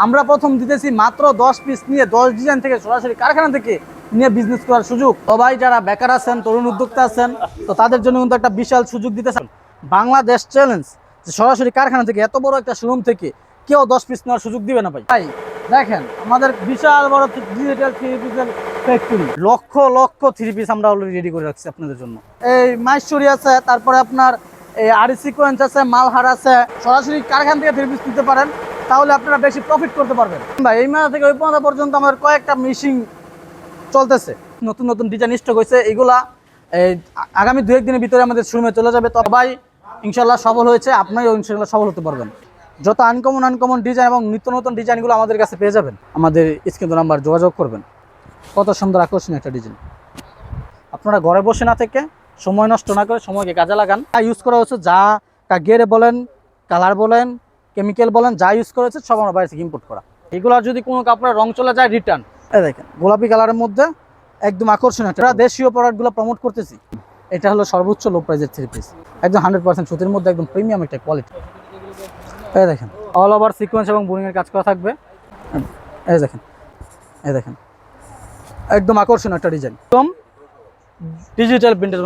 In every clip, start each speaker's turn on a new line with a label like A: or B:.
A: আমরা প্রথম দিতেছি মাত্র দশ পিস নিয়ে, দশ ডিজাইন থেকে সরাসরি কারখানা থেকে নিয়ে বিজনেস করার সুযোগ। সবাই যারা বেকার আছেন, তরুণ উদ্যোক্তা আছেন, তো তাদের জন্য কিন্তু একটা বিশাল সুযোগ দিতেছেন বাংলাদেশ চ্যালেঞ্জ সরাসরি কারখানা থেকে এত বড় একটা শোরুম থেকে কেউ দশ পিস নেওয়ার সুযোগ দিবে না ভাই। তাই দেখেন, আমাদের বিশাল বড় ডিজিটাল থ্রি পিসের factory lakh lakh three piece আমরা অলরেডি রেডি করে রাখছি আপনাদের জন্য। এই মাইশরি আছে, তারপরে আপনার এই আরি সিকোয়েন্স আছে, মালহার আছে। সরাসরি কারখানা থেকে থ্রি পিস নিতে পারেন। তাহলে আপনারা বেশি প্রফিট করতে পারবেন। ভাই, এই মাথা থেকে ওই মাথা পর্যন্ত আমাদের কয়েকটা মেশিন চলতেছে। নতুন নতুন ডিজাইন স্টক হয়েছে, এগুলা এই আগামী দু একদিনের ভিতরে আমাদের শোরুমে চলে যাবে। তো ভাই ইনশাল্লাহ সফল হয়েছে আপনিও ইনশাল্লাহ সফল হতে পারবেন। যত আনকমন আনকমন ডিজাইন এবং নিত্য নতুন ডিজাইনগুলো আমাদের কাছে পেয়ে যাবেন, আমাদের স্ক্রিন নাম্বার যোগাযোগ করবেন। কত সুন্দর, আকর্ষণীয় একটা ডিজাইন আপনারা ঘরে বসে না থেকে সময় নষ্ট না করে সময়কে কাজে লাগান। ইউজ করা হচ্ছে, যা গেরে বলেন কালার বলেন কেমিক্যাল বলেন, যা ইউজ করেছে সব আমরা বাইরে থেকে ইম্পোর্ট করা। এগুলোর যদি কোনো কাপড়ের রং চলে যায় রিটার্ন দেখেন, গোলাপি কালারের মধ্যে একদম আকর্ষণীয় একটা দেশীয় প্রোডাক্টগুলো প্রমোট করতেছি। এটা হলো সর্বোচ্চ লো প্রাইজের থ্রি পিস একদম হান্ড্রেড পার্সেন্ট সুতির মধ্যে একদম প্রিমিয়াম একটা কোয়ালিটি এই দেখেন অল ওভার সিকোয়েন্স এবং বোরিংয়ের কাজ করা থাকবে। এই দেখেন এই দেখেন। একদম আকর্ষণীয় একটা ডিজাইন একদম ডিজিটাল প্রিন্টের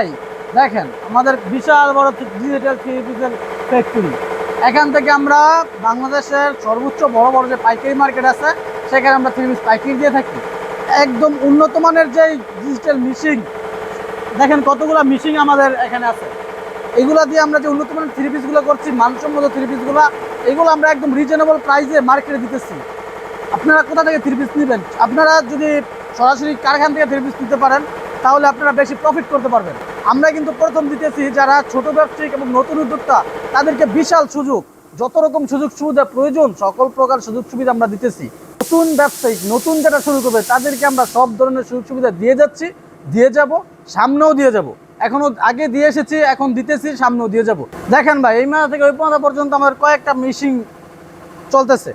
A: ভাই, দেখেন, আমাদের বিশাল বড় ডিজিটাল থ্রি পিসের ফ্যাক্টরি এখান থেকে আমরা বাংলাদেশের সর্বোচ্চ বড় বড় যে পাইকারি মার্কেট আছে, সেখানে আমরা থ্রি পিস পাইকারি দিয়ে থাকি। একদম উন্নত মানের যে ডিজিটাল মিশিং দেখেন কতগুলো মিশিং আমাদের এখানে আছে। এগুলা দিয়ে আমরা যে উন্নত মানের থ্রি পিসগুলো করছি, মানসম্মত থ্রি পিসগুলো এগুলো আমরা একদম রিজনেবল প্রাইসে মার্কেটে দিতেছি। আপনারা কোথা থেকে থ্রি পিস নেবেন? আপনারা যদি সরাসরি কারখান থেকে থ্রি পিস নিতে পারেন তাহলে আপনারা বেশি প্রফিট করতে পারবেন। আমরা কিন্তু প্রথম দিতেছি যারা ছোট ব্যবসায়িক এবং নতুন উদ্যোক্তা, তাদেরকে বিশাল সুযোগ। যত রকম সুযোগ সুবিধা প্রয়োজন, সকল প্রকার সুযোগ সুবিধা আমরা দিতেছি। নতুন ব্যবসায়িক, নতুন যেটা শুরু করবে, তাদেরকে আমরা সব ধরনের সুযোগ সুবিধা দিয়ে যাচ্ছি, দিয়ে যাব, সামনেও দিয়ে যাব। এখনও আগে দিয়ে এসেছি, এখন দিতেছি, সামনেও দিয়ে যাব। দেখেন ভাই, এই মাথা থেকে ওই মাথা পর্যন্ত আমাদের কয়েকটা মেশিন চলতেছে।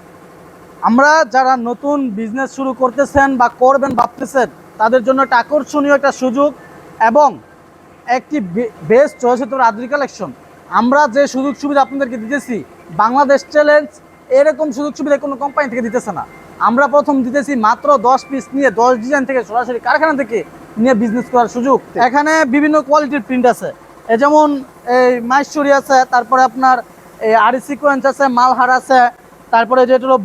A: আমরা যারা নতুন বিজনেস শুরু করতেছেন বা করবেন, ভাবতেছেন তাদের জন্য একটা আকর্ষণীয় একটা সুযোগ এবং একটি বেস্ট চয়েস হতে কালেকশন আমরা যে সুযোগ সুবিধা আপনাদেরকে দিতেছি, বাংলাদেশ চ্যালেঞ্জ এরকম সুযোগ সুবিধা কোনো কোম্পানি থেকে দিতেছে না। আমরা প্রথম দিতেছি মাত্র দশ পিস নিয়ে, দশ ডিজাইন থেকে সরাসরি কারখানা থেকে নিয়ে বিজনেস করার সুযোগ। এখানে বিভিন্ন কোয়ালিটির প্রিন্ট আছে। এ যেমন এই মাইশরি আছে, তারপরে আপনার এই আরি সিকোয়েন্স আছে, মালহার আছে, তারপরে যেটা হলো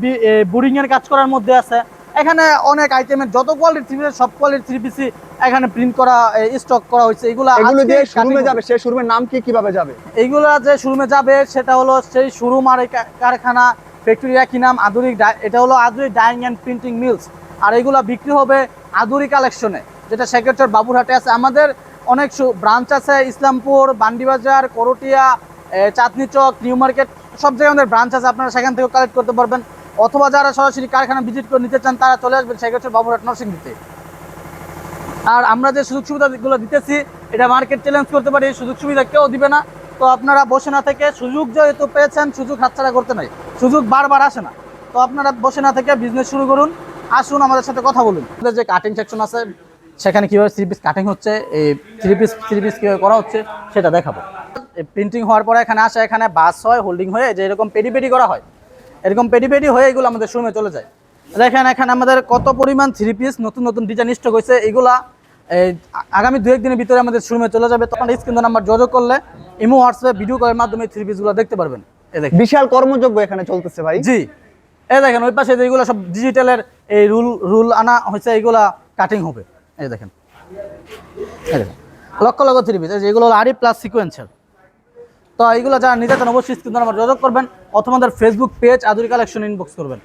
A: বোরিং এর কাজ করার মধ্যে আছে। এখানে অনেক আইটেমের যত কোয়ালিটি থ্রি পিস সব কোয়ালিটি থ্রি পিসি এখানে প্রিন্ট করা স্টক করা হয়েছে। এগুলো
B: এগুলো দিয়ে শোরুমে যাবে সেই শোরুমের নাম কি কীভাবে যাবে?
A: এইগুলা যে শোরুমে যাবে সেটা হলো সেই শোরুম আর কারখানা ফ্যাক্টরি একই নাম আধুনিক এটা হলো আধুনিক ডাইং অ্যান্ড প্রিন্টিং মিলস আর এগুলা বিক্রি হবে আধুরি কালেকশনে যেটা সেক্রেটার বাবুরহাটে আছে। আমাদের অনেক ব্রাঞ্চ আছে ইসলামপুর বান্ডিবাজার করটিয়া চাঁদনি চক নিউ মার্কেট সব জায়গায় আমাদের ব্রাঞ্চ আছে। আপনারা সেখান থেকে কালেক্ট করতে পারবেন। অথবা যারা সরাসরি কারখানা ভিজিট করে নিতে চান, তারা চলে আসবেন সেক্ষেত্রে বাবুরহাট নরসিংদীতে। আর আমরা যে সুযোগ সুবিধাগুলো দিতেছি, এটা মার্কেট চ্যালেঞ্জ করতে পারি সুযোগ সুবিধা কেউ দিবে না। তো আপনারা বসে না থেকে সুযোগ যেহেতু পেয়েছেন, সুযোগ হাতছাড়া করতে নাই, সুযোগ বারবার আসে না। তো আপনারা বসে না থেকে বিজনেস শুরু করুন, আসুন, আমাদের সাথে কথা বলুন। আমাদের যে কাটিং সেকশন আছে, সেখানে কীভাবে থ্রি পিস কাটিং হচ্ছে, এই থ্রি পিস থ্রি পিস কীভাবে করা হচ্ছে, সেটা দেখাবো। প্রিন্টিং হওয়ার পরে এখানে আসে, এখানে বাস হয় হোল্ডিং হয়ে যে এরকম পেডি পেডি করা হয় এরকম পেডি পেডি হয়ে এগুলো আমাদের শোরুমে চলে যায়। দেখেন এখানে আমাদের কত পরিমাণ থ্রি পিস নতুন নতুন ডিজাইন স্টক হয়েছে। এগুলা এই আগামী দু একদিনের ভিতরে আমাদের শোরুমে চলে যাবে। তখন স্ক্রিন নাম্বার যোগাযোগ করলে ইমো হোয়াটসঅ্যাপে ভিডিও কলের মাধ্যমে থ্রি পিসগুলো দেখতে পারবেন।
B: বিশাল কর্মযোগ্য এখানে চলতেছে ভাই।
A: জি। এ দেখেন ওই পাশে যেগুলো সব ডিজিটালের এই রুল রুল আনা হয়েছে এইগুলা কাটিং হবে। এই দেখেন। লক্ষ লক্ষ থ্রি পিস যেগুলো আরি প্লাস সিকোয়েন্সের তো এইগুলো যারা নিতে চান অবশ্যই স্ক্রিন নাম্বার যোগাযোগ করবেন অথবা আমাদের Facebook page Aduri collection inbox করবেন।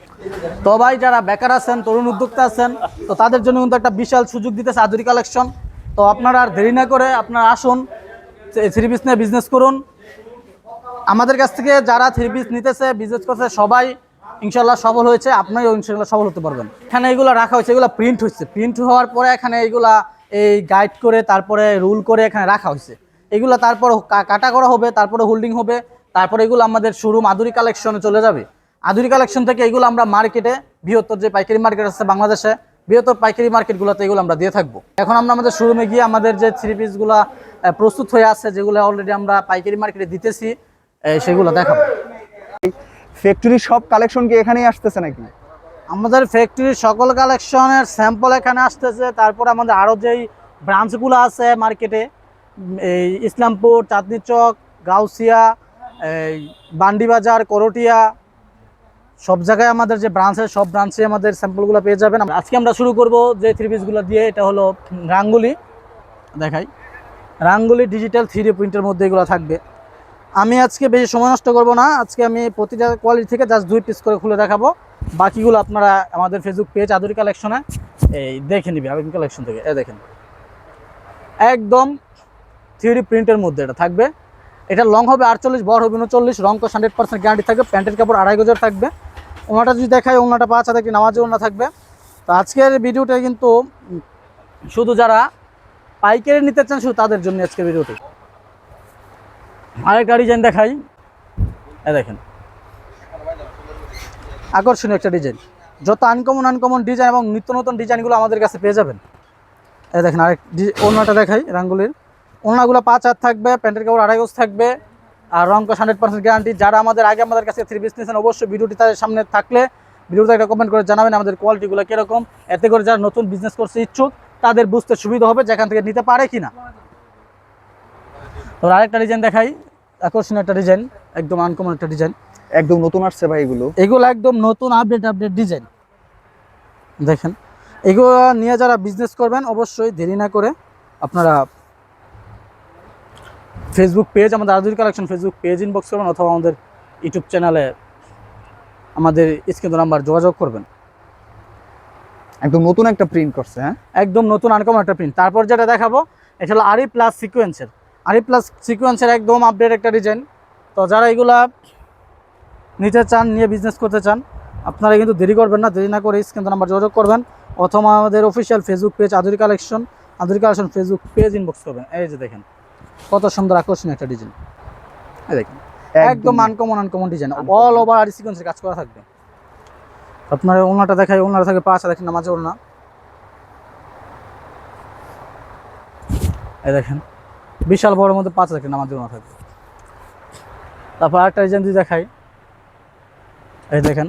A: তো ভাই, যারা বেকার আছেন, তরুণ উদ্যোক্তা আছেন, তো তাদের জন্য কিন্তু একটা বিশাল সুযোগ দিতেছে আদুরি কালেকশন তো আপনারা আর দেরি না করে আপনারা আসুন থ্রি পিস নিয়ে বিজনেস করুন। আমাদের কাছ থেকে যারা থ্রি পিস নিতেছে বিজনেস করছে, সবাই ইনশাল্লাহ সফল হয়েছে। আপনিও ইনশাল্লাহ সফল হতে পারবেন। এখানে এগুলো রাখা হয়েছে, এগুলো প্রিন্ট হচ্ছে প্রিন্ট হওয়ার পরে এখানে এগুলা এই গাইড করে, তারপরে রুল করে এখানে রাখা হয়েছে। এগুলো তারপর কাটা করা হবে তারপরে হোল্ডিং হবে তারপরে এগুলো আমাদের শোরুম আদুরি কালেকশনে চলে যাবে। আদুরি কালেকশন থেকে এগুলো আমরা মার্কেটে বৃহত্তর যে পাইকারি মার্কেট আছে বাংলাদেশে বৃহত্তর পাইকারি মার্কেটগুলোতে এগুলো আমরা দিয়ে থাকব। এখন আমরা আমাদের শোরুমে গিয়ে আমাদের যে থ্রি পিসগুলো প্রস্তুত হয়ে আছে যেগুলো অলরেডি আমরা পাইকারি মার্কেটে দিতেছি সেগুলো দেখাবো।
B: ফ্যাক্টরির সব কালেকশন কি এখানেই আসতেছে নাকি?
A: আমাদের ফ্যাক্টরির সকল কালেকশনের স্যাম্পল এখানে আসতেছে তারপর আমাদের আরও যেই ব্রাঞ্চগুলো আছে মার্কেটে এই ইসলামপুর, চাঁদনি চক, গাউসিয়া, এই বান্ডিবাজার করটিয়া, সব জায়গায় আমাদের যে ব্রাঞ্চ আছে, সব ব্রাঞ্চে আমাদের স্যাম্পলগুলো পেয়ে যাবেন। আজকে আমরা শুরু করব যে থ্রি পিসগুলো দিয়ে, এটা হলো রাঙ্গুলি। দেখাই। রাঙ্গুলি ডিজিটাল থ্রি প্রিন্টের মধ্যে এগুলো থাকবে। আমি আজকে বেশি সময় নষ্ট করব না। আজকে আমি প্রতিটা কোয়ালিটি থেকে জাস্ট দুই পিস করে খুলে দেখাবো। বাকিগুলো আপনারা আমাদের ফেসবুক পেজ আদুরি কালেকশনে এই দেখে নিবে আবেদন কালেকশন থেকে। এ দেখেন। একদম থ্রি প্রিন্টের মধ্যে এটা থাকবে। এটা লং হবে আটচল্লিশ, বড় হবে উনচল্লিশ, রং কস হান্ড্রেড পার্সেন্ট গ্যারান্টি থাকবে, প্যান্টের কাপড় আড়াই গজের থাকবে। ওনাটা যদি দেখায় ওনাটা পাঁচ হাতে একটি নামাজে ওনা থাকবে। তো আজকের ভিডিওটা কিন্তু শুধু যারা পাইকারি নিতে চান, শুধু তাদের জন্য আজকে ভিডিওটি। আরেকটা ডিজাইন দেখাই। এ দেখেন। আকর্ষণীয় একটা ডিজাইন যত আনকমন আনকমন ডিজাইন এবং নিত্য নতুন ডিজাইনগুলো আমাদের কাছে পেয়ে যাবেন। এ দেখেন, আরেক ওড়নাটা দেখাই, রাঙ্গুলির। ওড়নাগুলো পাঁচ হাত থাকবে প্যান্টের কাপড় আড়াই গোজ থাকবে আর রং হান্ড্রেড পার্সেন্ট গ্যারান্টি যারা আমাদের আগে আমাদের কাছে থ্রি পিস নিয়েছেন অবশ্যই ভিডিওটি তাদের সামনে থাকলে ভিডিওতে একটা কমেন্ট করে জানাবেন আমাদের কোয়ালিটিগুলো কীরকম। এতে করে যারা নতুন বিজনেস করছে ইচ্ছুক তাদের বুঝতে সুবিধা হবে যেখান থেকে নিতে পারে কি না তো আরেকটা ডিজাইন দেখাই। আকর্ষণীয় একটা ডিজাইন একদম আনকমন একটা ডিজাইন
B: একদম নতুন আসছে ভাই এগুলো।
A: এগুলো একদম নতুন আপডেট আপডেট ডিজাইন দেখেন এগুলো নিয়ে যারা বিজনেস করবেন অবশ্যই দেরি না করে আপনারা ফেসবুক পেজ আমাদের Aduri collection Facebook page inbox করবেন অথবা আমাদের ইউটিউব চ্যানেলে আমাদের স্ক্রিন নাম্বার যোগাযোগ করবেন।
B: একদম নতুন একটা প্রিন্ট করছে হ্যাঁ?
A: একদম নতুন আনকমন একটা প্রিন্ট তারপর যেটা দেখাবো এটা হলো আরি প্লাস সিকোয়েন্সের আরি প্লাস সিকোয়েন্সের একদম আপডেট একটা ডিজাইন তো যারা এগুলা নিতে চান নিয়ে বিজনেস করতে চান আপনারা কিন্তু দেরি করবেন না দেরি না করে স্ক্রিন নাম্বার যোগাযোগ করবেন। অথবা আমাদের official Facebook page Aduri collection Aduri collection Facebook page inbox করবেন। এই যে দেখেন কত সুন্দর আকর্ষণীয় একটা ডিজাইন দেখেন একদম। Uncommon uncommon design all over aari সিকোয়েন্সের কাজ করা থাকবে। আপনার ওনাটা দেখায় ওনারা থাকে পাঁচ দেখেন নামাজে ওনা এই দেখেন বিশাল বড় মধ্যে পাঁচ দেখেন নামাজে ওনা থাকবে। তারপর আরেকটা ডিজাইন যদি দেখাই এই দেখেন।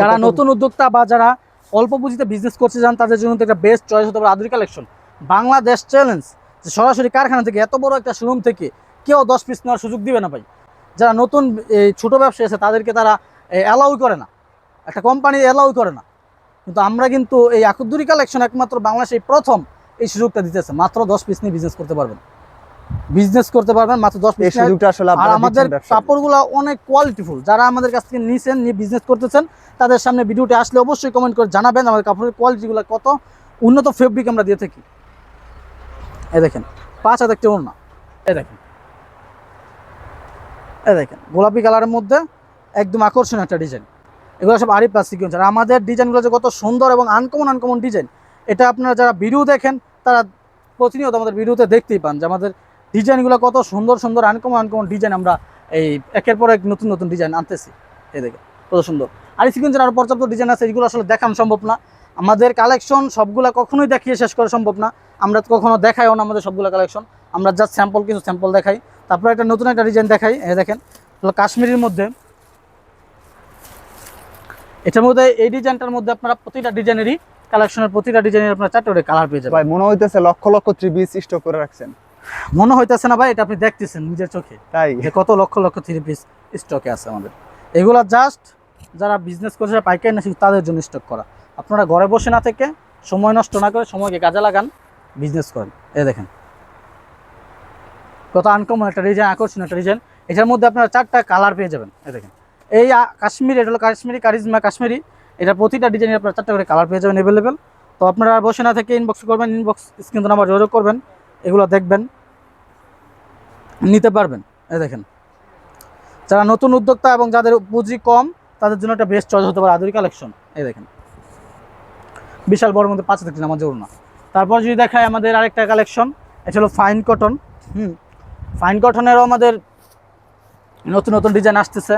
A: যারা নতুন উদ্যোক্তা বা যারা অল্প পুঁজিতে বিজনেস করতে চান তাদের জন্য তো একটা বেস্ট চয়েস হতে পারে আদুরি কালেকশন বাংলাদেশ চ্যালেঞ্জ যে সরাসরি কারখানা থেকে এত বড় একটা শোরুম থেকে কেউ দশ পিস নেওয়ার সুযোগ দিবে না ভাই। যারা নতুন এই ছোটো ব্যবসায়ী আছে তাদেরকে তারা অ্যালাউ করে না। একটা কোম্পানি অ্যালাউ করে না। কিন্তু আমরা কিন্তু এই আকুদ্দুরি কালেকশন একমাত্র বাংলাদেশে প্রথম এই সুযোগটা দিতেছে। মাত্র দশ পিস নিয়ে বিজনেস করতে পারবেন। বিজনেস করতে পারবেন মাত্র দশ পিস আর আমাদের। কাপড়গুলো অনেক কোয়ালিটিফুল যারা আমাদের কাছ থেকে নিছেন নিয়ে বিজনেস করতেছেন তাদের সামনে ভিডিওটি আসলে অবশ্যই কমেন্ট করে জানাবেন আমাদের কাপড়ের কোয়ালিটিগুলো কত। উন্নত ফেব্রিক আমরা দিয়ে থাকি। এ দেখেন, পাঁচ হাজার একটা না এ দেখেন এ দেখেন, গোলাপি কালারের মধ্যে একদম আকর্ষণীয় একটা ডিজাইন। এগুলো সব আরি প্লাস সিকোয়েন্স আর আমাদের ডিজাইনগুলো যে কত সুন্দর এবং আনকমন আনকমন ডিজাইন, এটা আপনারা যারা ভিডিও দেখেন, তারা প্রতিনিয়ত আমাদের ভিডিওতে দেখতেই পান যে আমাদের ডিজাইনগুলো কত সুন্দর সুন্দর আনকমন আনকমন ডিজাইন আমরা এই একের পর এক নতুন নতুন ডিজাইন আনতেছি। এই দেখে কত সুন্দর। আর সিকোয়েন্সের আরও পর্যাপ্ত ডিজাইন আছে, এগুলো আসলে দেখানো সম্ভব না। আমাদের কালেকশন সবগুলা কখনোই দেখিয়ে শেষ করা সম্ভব না। আমরা কখনো দেখাইও না আমাদের সবগুলো কালেকশন আমরা জাস্ট স্যাম্পল কিছু স্যাম্পল দেখাই। তারপরে একটা নতুন একটা ডিজাইন দেখাই। দেখেন হলো কাশ্মীরের মধ্যে। এটার মধ্যে এই ডিজাইনটার মধ্যে আপনারা প্রতিটা ডিজাইনেরই কালেকশনের প্রতিটা ডিজাইনের আপনারা চারটে করে কালার পেয়ে যাবেন।
B: ভাই মনে হইতেছে lakh lakh three piece stock করে রাখছেন।
A: মনে হইতেছে না ভাই এটা আপনি দেখতেছেন নিজের চোখে।
B: তাই?
A: যে কত লক্ষ লক্ষ থ্রি পিস স্টকে আছে আমাদের। এগুলা জাস্ট যারা বিজনেস করছে পাইকারি না তাদের জন্য স্টক করা। আপনারা ঘরে বসে না থেকে সময় নষ্ট না করে সময়কে কাজে লাগান বিজনেস করেন। এ দেখেন। কত আনকমন একটা ডিজাইন আকর্ষণীয় একটা ডিজাইন এটার মধ্যে আপনারা চারটা কালার পেয়ে যাবেন। এ দেখেন। এই কাশ্মীরি, এটা হলো কাশ্মীরি, কারিজমা কাশ্মীরি। এটা প্রতিটা ডিজাইনের আপনারা চারটা করে কালার পেয়ে যাবেন অ্যাভেলেবেল তো আপনারা বসে না থেকে ইনবক্স করবেন ইনবক্স স্ক্রিন নাম্বার যোগাযোগ করবেন, এগুলো দেখবেন, নিতে পারবেন। এ দেখেন। যারা নতুন উদ্যোক্তা এবং যাদের পুঁজি কম, তাদের জন্য একটা বেস্ট চয়েস হতে পারে আধুনিক কালেকশন এই দেখেন। বিশাল বড় মধ্যে পাঁচ দেখছেন আমার জরুর না। তারপর যদি দেখায় আমাদের আরেকটা কালেকশন এটা হলো ফাইন কটন হুম? ফাইন কটনেরও আমাদের নতুন নতুন ডিজাইন আসতেছে।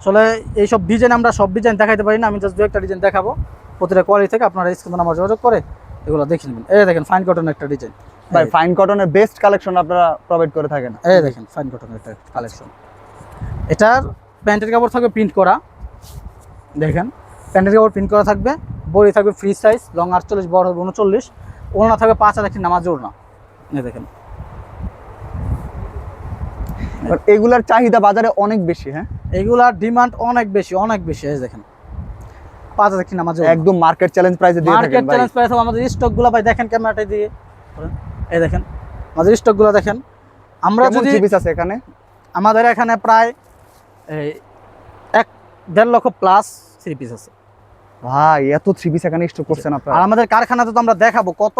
A: আসলে এইসব ডিজাইন আমরা সব ডিজাইন দেখাইতে পারি না আমি জাস্ট দু একটা ডিজাইন দেখাবো। প্রতিটা কোয়ালিটি থেকে আপনারা স্ক্রিন নাম্বার যোগাযোগ করে এগুলো দেখে নেবেন। এই দেখেন ফাইন কটনের একটা ডিজাইন
B: ভাই ফাইন কটনের বেস্ট কালেকশন আপনারা প্রোভাইড করে থাকেন।
A: এই দেখেন ফাইন কটনের একটা কালেকশন এটার প্যান্টের কাপড় থাকবে প্রিন্ট করা। দেখেন প্যান্টের কাপড় প্রিন্ট করা থাকবে। বড়ি থাকবে ফ্রি সাইজ লং আটচল্লিশ বড় হবে উনচল্লিশ। ওলনা থাকবে পাঁচ হাজার একটি নামাজ ওড়না। এই দেখেন।
B: এগুলার চাহিদা বাজারে অনেক বেশি হ্যাঁ?
A: এগুলার ডিমান্ড অনেক বেশি অনেক বেশি এই দেখেন। পাঁচ হাজার একটি নামাজ
B: একদম মার্কেট চ্যালেঞ্জ প্রাইসে দিয়ে
A: মার্কেট চ্যালেঞ্জ প্রাইস আমাদের স্টকগুলো ভাই দেখেন ক্যামেরাটা দিয়ে এই দেখেন আমাদের স্টকগুলো দেখেন। আমরা যদি
B: পিস আছে এখানে?
A: আমাদের এখানে প্রায় এই এক দেড় লক্ষ প্লাস থ্রি পিস আছে।
B: ভাই এত থ্রি পিস এখানে স্টক করছেন
A: আর
B: আপনারা
A: আমাদের কারখানাতে তো আমরা দেখাবো কত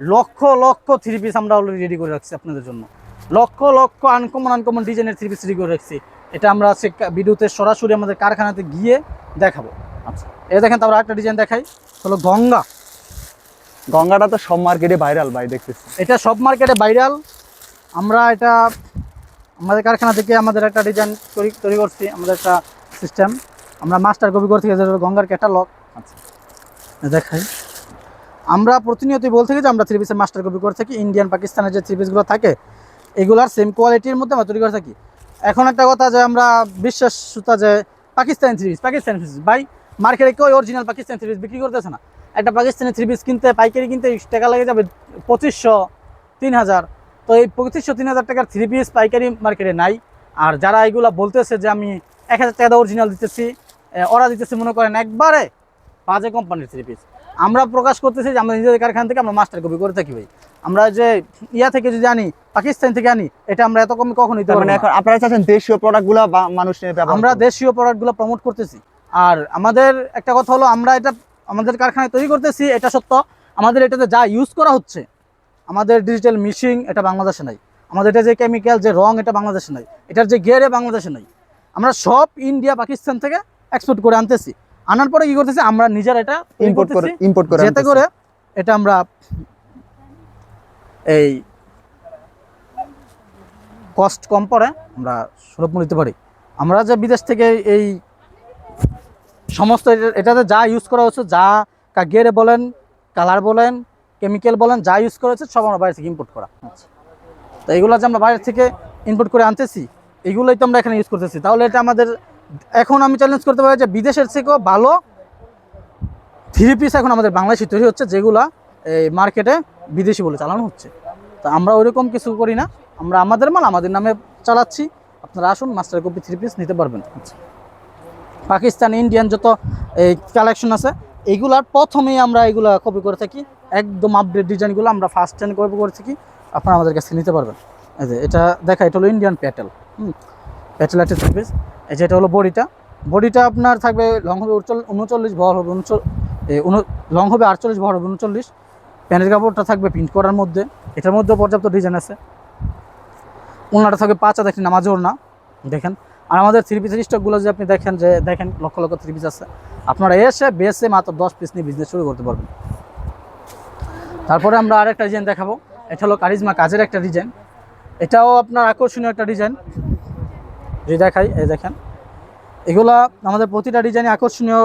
A: লক্ষ লক্ষ থ্রি পিস আমরা অলরেডি রেডি করে রাখছি আপনাদের জন্য। লক্ষ লক্ষ আনকমন আনকমন ডিজাইনের থ্রি পিস রেডি করে রাখছি। এটা আমরা কা- ভিডিওতে সরাসরি আমাদের কারখানাতে গিয়ে দেখাবো। আচ্ছা। এই দেখেন তারপর একটা ডিজাইন দেখাই। হলো গঙ্গা।
B: গঙ্গাটা তো সব মার্কেটে ভাইরাল ভাই দেখতেছি।
A: এটা সব মার্কেটে ভাইরাল আমরা এটা আমাদের কারখানা থেকে আমাদের একটা ডিজাইন তৈরি তৈরি করছি আমাদের একটা সিস্টেম আমরা মাস্টার কপি করে থেকে যেটা হলো গঙ্গার ক্যাটালগ
B: আচ্ছা।
A: দেখাই। আমরা প্রতিনিয়তই বলতে থাকি যে আমরা থ্রি পিসের মাস্টার কপি করে থাকি ইন্ডিয়ান পাকিস্তানের যে থ্রি পিসগুলো থাকে, এগুলার সেম কোয়ালিটির মধ্যে আমরা তৈরি করে থাকি। এখন একটা কথা যে আমরা বিশ্বাস সুতা যে Pakistani three piece Pakistani three piece ভাই মার্কেটে কেউ অরিজিনাল পাকিস্তানি থ্রি পিস বিক্রি করতেছে না। একটা পাকিস্তানি থ্রি পিস কিনতে, পাইকারি কিনতে টাকা লেগে যাবে পঁচিশশো তিন হাজার। তো এই পঁচিশশো তিন হাজার টাকার থ্রি পিস পাইকারি মার্কেটে নাই। আর যারা এগুলা বলতেছে যে আমি এক হাজার টাকা অরিজিনাল দিতেছি ওরা দিতেছে মনে করেন একবারে বাজে কোম্পানির থ্রি পিস আমরা প্রকাশ করতেছি যে আমরা নিজেদের কারখানা থেকে আমরা মাস্টার কপি করে থাকি ভাই। আমরা যে ইয়া থেকে যদি আনি পাকিস্তান থেকে আনি এটা আমরা এত কমে কখনো দিতে
B: তার
A: পারব
B: মানে। এখন আপনারা চাচ্ছেন দেশীয় প্রোডাক্টগুলো মানুষ
A: আমরা। দেশীয় প্রোডাক্টগুলো প্রমোট করতেছি। আর আমাদের একটা কথা হলো আমরা এটা আমাদের কারখানায় তৈরি করতেছি এটা সত্য। আমাদের এটাতে যা ইউজ করা হচ্ছে আমাদের ডিজিটাল মিশিং এটা বাংলাদেশে নাই। আমাদের এটা যে কেমিক্যাল যে রং এটা বাংলাদেশে নাই। এটার যে গিয়ারে বাংলাদেশে নাই। আমরা সব ইন্ডিয়া পাকিস্তান থেকে এক্সপোর্ট করে আনতেছি। আনার পরে কি করতেছি? আমরা নিজেরা এটা
B: ইম্পোর্ট করে ইম্পোর্ট করে
A: যাতে করে এটা আমরা এই কস্ট কম পড়ে আমরা সুলভ মূল্যে পারি। আমরা যে বিদেশ থেকে এই সমস্ত এটাতে যা ইউজ করা হচ্ছে যা গেরে বলেন কালার বলেন কেমিক্যাল বলেন যা ইউজ করা হচ্ছে সব আমরা বাইরে থেকে ইম্পোর্ট করা। তো এগুলো যে আমরা বাইরে থেকে ইম্পোর্ট করে আনতেছি এগুলোই তো আমরা এখানে ইউজ করতেছি। তাহলে এটা আমাদের এখন আমি চ্যালেঞ্জ করতে পারি যে বিদেশের থেকেও ভালো থ্রি পিস এখন আমাদের বাংলাদেশে তৈরি হচ্ছে, যেগুলা এই মার্কেটে বিদেশি বলে চালানো হচ্ছে। তো আমরা ওইরকম কিছু করি না, আমরা আমাদের মাল আমাদের নামে চালাচ্ছি। আপনারা আসুন মাস্টার কপি থ্রি পিস নিতে পারবেন। পাকিস্তান ইন্ডিয়ান যত এই কালেকশন আছে এইগুলার প্রথমেই আমরা এগুলা কপি করে থাকি। একদম আপডেট ডিজাইনগুলো আমরা ফার্স্ট টাইম কপি করে থাকি। আপনারা আমাদের কাছে নিতে পারবেন। এটা দেখা, এটা হলো ইন্ডিয়ান প্যাটেল হুম। একটা থ্রি এই যে এটা হলো বডিটা। বডিটা আপনার থাকবে লং হবে উনচল্লিশ ভর হবে লং হবে আটচল্লিশ ভর হবে উনচল্লিশ। প্যান্টের কাপড়টা থাকবে প্রিন্ট করার মধ্যে। এটার মধ্যেও পর্যাপ্ত ডিজাইন আছে। ওনাটা থাকবে পাঁচ একটি নামাজ ওড়না, দেখেন। আর আমাদের থ্রি পিসের স্টকগুলো যদি আপনি দেখেন, যে দেখেন, লক্ষ লক্ষ থ্রি পিস আছে। আপনারা এসে, বেসে মাত্র দশ পিস নিয়ে বিজনেস শুরু করতে পারবেন। তারপরে আমরা আরেকটা ডিজাইন দেখাবো। এটা হলো কারিজমা কাজের একটা ডিজাইন এটাও আপনার আকর্ষণীয় একটা ডিজাইন যে দেখাই এই দেখেন। এগুলা আমাদের প্রতিটা ডিজাইনে আকর্ষণীয়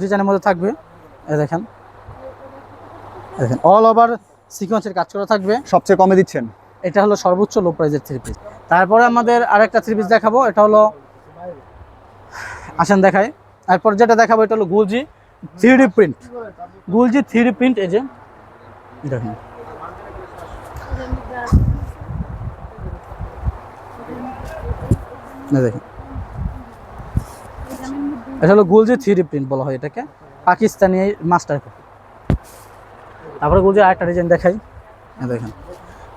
A: ডিজাইনের মধ্যে থাকবে। এই দেখেন। দেখেন অল ওভার সিকোয়েন্সের কাজ করা থাকবে।
B: সবচেয়ে কমে দিচ্ছেন।
A: এটা হলো সর্বোচ্চ লো প্রাইজের থ্রি পিস তারপরে আমাদের আরেকটা থ্রি পিস দেখাবো এটা হলো আসেন দেখাই। তারপর যেটা দেখাবো এটা হলো গুলজি থ্রি প্রিন্ট গুলজি থ্রি প্রিন্ট এই যে দেখুন। না দেখুন। এটা হলো গুলজি থ্রি প্রিন্ট বলা হয় এটাকে। পাকিস্তানি মাস্টার তারপরে গুলজি আরেকটা ডিজাইন দেখাই। এই দেখেন।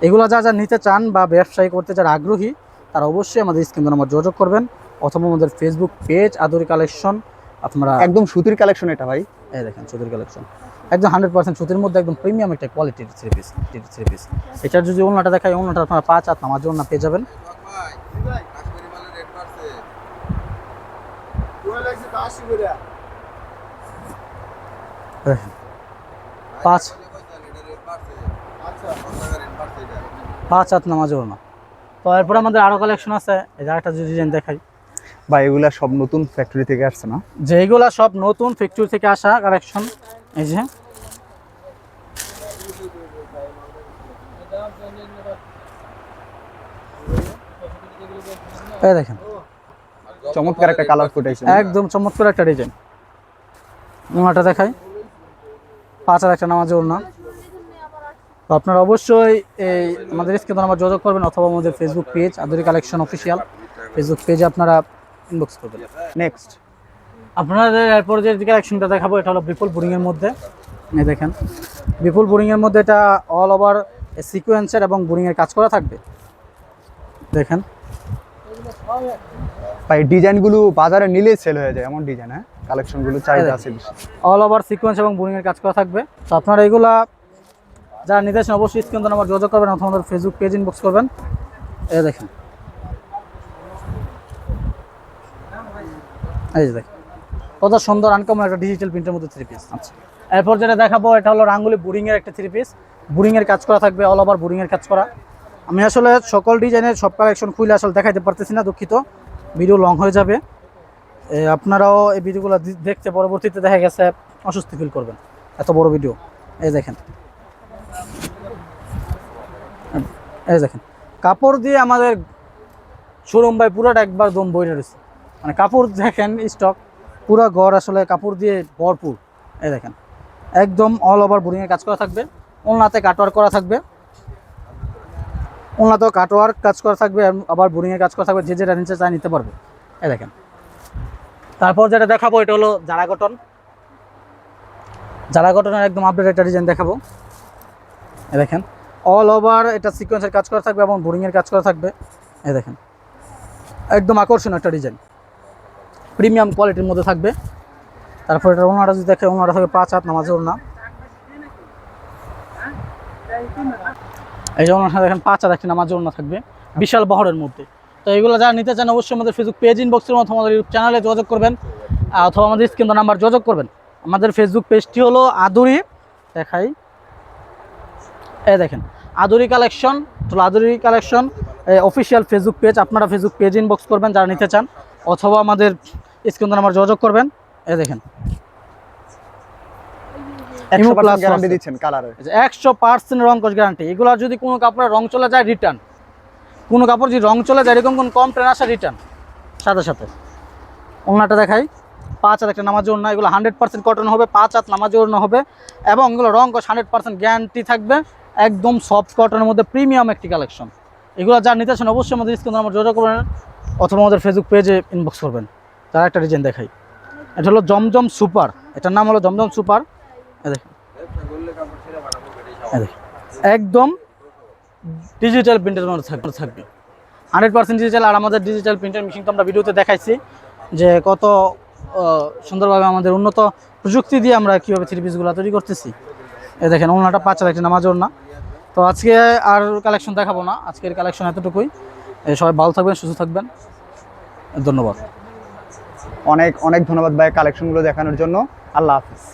A: এগুলো যা যা নিতে চান বা ব্যবসায়ী করতে যারা আগ্রহী তারা অবশ্যই আমাদের স্ক্রিন নাম্বার যোগাযোগ করবেন অথবা আমাদের ফেসবুক পেজ আদরি কালেকশন আপনারা
B: একদম সুতির কালেকশন এটা ভাই।
A: এই দেখেন সুতির কালেকশন একদম হান্ড্রেড পার্সেন্ট সুতির মধ্যে একদম প্রিমিয়াম একটা কোয়ালিটির থ্রি পিস থ্রি পিস এটার যদি ওনাটা দেখায় ওনাটা আপনারা পাঁচ হাত নামাজ ওনা পেয়ে যাবেন দেখেন। পাঁচ। পাঁচ হাত নামাজ ওনা তো এরপরে আমাদের আরও কালেকশন আছে। এই যে যদি ডিজাইন দেখাই।
B: বা এগুলা সব নতুন ফ্যাক্টরি থেকে আসছে না?
A: যেগুলা সব নতুন ফ্যাক্টরি থেকে আসা কালেকশন এই যে। এই দেখেন।
B: চমৎকার একটা কালার ফুটাইছে
A: একদম চমৎকার একটা ডিজাইন ওনাটা দেখাই। পাঁচ আর একটা নামাজ না তো আপনারা অবশ্যই এই আমাদের স্ক্রিনে আমার যোগাযোগ করবেন অথবা আমাদের Facebook page Aduri collection official Facebook পেজে আপনারা ইনবক্স করবেন।
B: নেক্সট
A: আপনাদের এরপর যে কালেকশনটা দেখাবো এটা হলো বিপুল বোরিংয়ের মধ্যে। এই দেখেন। বিপুল বোরিংয়ের মধ্যে এটা অল ওভার সিকোয়েন্সের এবং বোরিংয়ের কাজ করা থাকবে। দেখেন।
B: ভাই ডিজাইনগুলো বাজারে নিলেই সেল হয়ে যায় এমন ডিজাইন হ্যাঁ? কালেকশনগুলো চাহিদা আছে
A: অল ওভার সিকোয়েন্স এবং বোরিংয়ের কাজ করা থাকবে। তো আপনারা এগুলা যারা নিতে চান অবশ্যই স্ক্রিন নাম্বার যোগাযোগ করবেন অথবা আমাদের ফেসবুক পেজ ইনবক্স করবেন। এই দেখেন। এই যে দেখেন। কত সুন্দর আনকমন একটা ডিজিটাল প্রিন্টের মধ্যে থ্রি পিস আচ্ছা। এরপর যেটা দেখাবো এটা হলো রাঙ্গুলি বোরিংয়ের একটা থ্রি পিস বোরিংয়ের কাজ করা থাকবে অল ওভার বোরিংয়ের কাজ করা। আমি আসলে সকল ডিজাইনের সব কালেকশন খুলে আসলে দেখাইতে পারতেছি না দুঃখিত। ভিডিও লং হয়ে যাবে। আপনারাও এই ভিডিওগুলো দেখতে পরবর্তীতে দেখা গেছে, অস্বস্তি ফিল করবেন। এত বড় ভিডিও। এই দেখেন। এই দেখেন। কাপড় দিয়ে আমাদের শোরুম বাই পুরাটা একবার দম বইরে রয়েছে। মানে কাপড় দেখেন স্টক পুরো ঘর আসলে কাপড় দিয়ে ভরপুর। এই দেখেন। একদম অল ওভার বোরিংয়ের কাজ করা থাকবে। ওনাতে কাটওয়ার করা থাকবে। ওনাতেও কাটওয়ার কাজ করা থাকবে আবার বোরিংয়ের কাজ করা থাকবে, যে যেটা নিচে চায় নিতে পারবে। এই দেখেন। তারপর যেটা দেখাবো, এটা হলো জারা কটন জারা কটনের একদম আপডেট একটা ডিজাইন দেখাবো। এ দেখেন। অল ওভার এটা সিকোয়েন্সের কাজ করা থাকবে এবং বোরিংয়ের কাজ করা থাকবে। এই দেখেন। একদম আকর্ষণীয় একটা ডিজাইন প্রিমিয়াম কোয়ালিটির মধ্যে থাকবে। তারপর এটা ওনারা যদি দেখে ওনারা থাকবে পাঁচ হাত নামাজ ওনা এই যে ওনার দেখেন পাঁচ একটি নামাজ ওনা থাকবে, বিশাল বহরের মধ্যে তো এগুলো যারা নিতে চান অবশ্যই আমাদের ফেসবুক পেজ ইনবক্সের মাধ্যমে আমাদের ইউটিউব চ্যানেলে যোগাযোগ করবেন অথবা আমাদের স্ক্রিন নাম্বার যোগাযোগ করবেন। আমাদের ফেসবুক পেজটি হলো আদুরি, দেখাই। এই দেখেন, আদুরি কালেকশন তো Aduri collection official Facebook page আপনারা ফেসবুক পেজ ইনবক্স করবেন যারা নিতে চান, অথবা আমাদের স্ক্রিন নাম্বার যোগাযোগ করবেন। এ দেখেন
B: গ্যারান্টি। দিচ্ছেন কালারের
A: একশো পার্সেন্ট রং কোচ গ্যারান্টি এগুলো যদি কোনো কাপড়ের রং চলে যায় রিটার্ন কোনো কাপড় যদি রং চলে যায় এরকম কোনো কমপ্লেন আসে রিটার্ন সাথে সাথে। ওনাটা দেখাই। পাঁচ হাত একটা নামাজ ওড়না এগুলো হান্ড্রেড পার্সেন্ট কটন হবে পাঁচ হাত নামাজ ওড়না হবে। এবং এগুলো রং হান্ড্রেড পার্সেন্ট গ্যারান্টি থাকবে। একদম সফট কটনের মধ্যে প্রিমিয়াম একটি কালেকশন এগুলো যা নিতে চান অবশ্যই আমাদের স্ক্রিন যোগাযোগ করবেন অথবা আমাদের ফেসবুক পেজে ইনবক্স করবেন। তার একটা ডিজাইন দেখাই। এটা হলো জমজম সুপার এটার নাম হলো জমজম সুপার একদম ডিজিটাল প্রিন্টের মধ্যে থাকবে থাকবে। হান্ড্রেড পার্সেন্ট ডিজিটাল আর আমাদের ডিজিটাল প্রিন্টের মেশিন তো আমরা ভিডিওতে দেখাইছি যে কত সুন্দরভাবে আমাদের উন্নত প্রযুক্তি দিয়ে আমরা কীভাবে থ্রি পিসগুলো তৈরি করতেছি। এ দেখেন ওনাটা পাঁচ হাজার একটা নামাজ ওড়না। তো আজকে আর কালেকশন দেখাবো না। আজকের কালেকশন এতটুকুই। সবাই ভালো থাকবেন সুস্থ থাকবেন। ধন্যবাদ।
B: অনেক অনেক ধন্যবাদ ভাই কালেকশনগুলো দেখানোর জন্য। আল্লাহ হাফিজ।